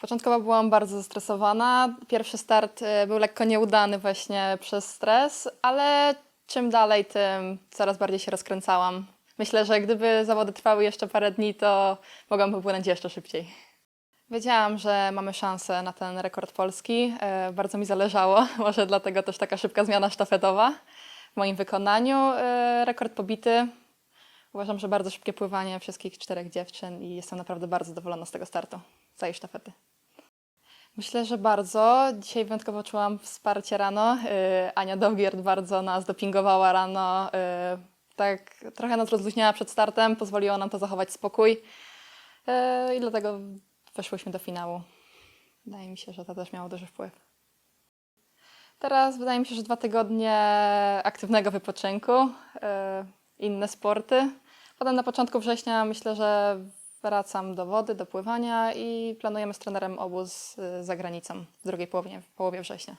Początkowo byłam bardzo zestresowana. Pierwszy start y, był lekko nieudany właśnie przez stres, ale czym dalej, tym coraz bardziej się rozkręcałam. Myślę, że gdyby zawody trwały jeszcze parę dni, to mogłam popłynąć jeszcze szybciej. Wiedziałam, że mamy szansę na ten rekord polski. E, Bardzo mi zależało, może dlatego też taka szybka zmiana sztafetowa w moim wykonaniu. E, Rekord pobity. Uważam, że bardzo szybkie pływanie wszystkich czterech dziewczyn i jestem naprawdę bardzo zadowolona z tego startu, całej sztafety. Myślę, że bardzo. Dzisiaj wyjątkowo czułam wsparcie rano. Yy, Ania Dowgierd bardzo nas dopingowała rano. Yy, tak trochę nas rozluźniała przed startem, pozwoliło nam to zachować spokój. Yy, I dlatego weszłyśmy do finału. Wydaje mi się, że to też miało duży wpływ. Teraz wydaje mi się, że dwa tygodnie aktywnego wypoczynku, inne sporty. Potem na początku września myślę, że wracam do wody, do pływania i planujemy z trenerem obóz y, za granicą w drugiej połowie, połowie września.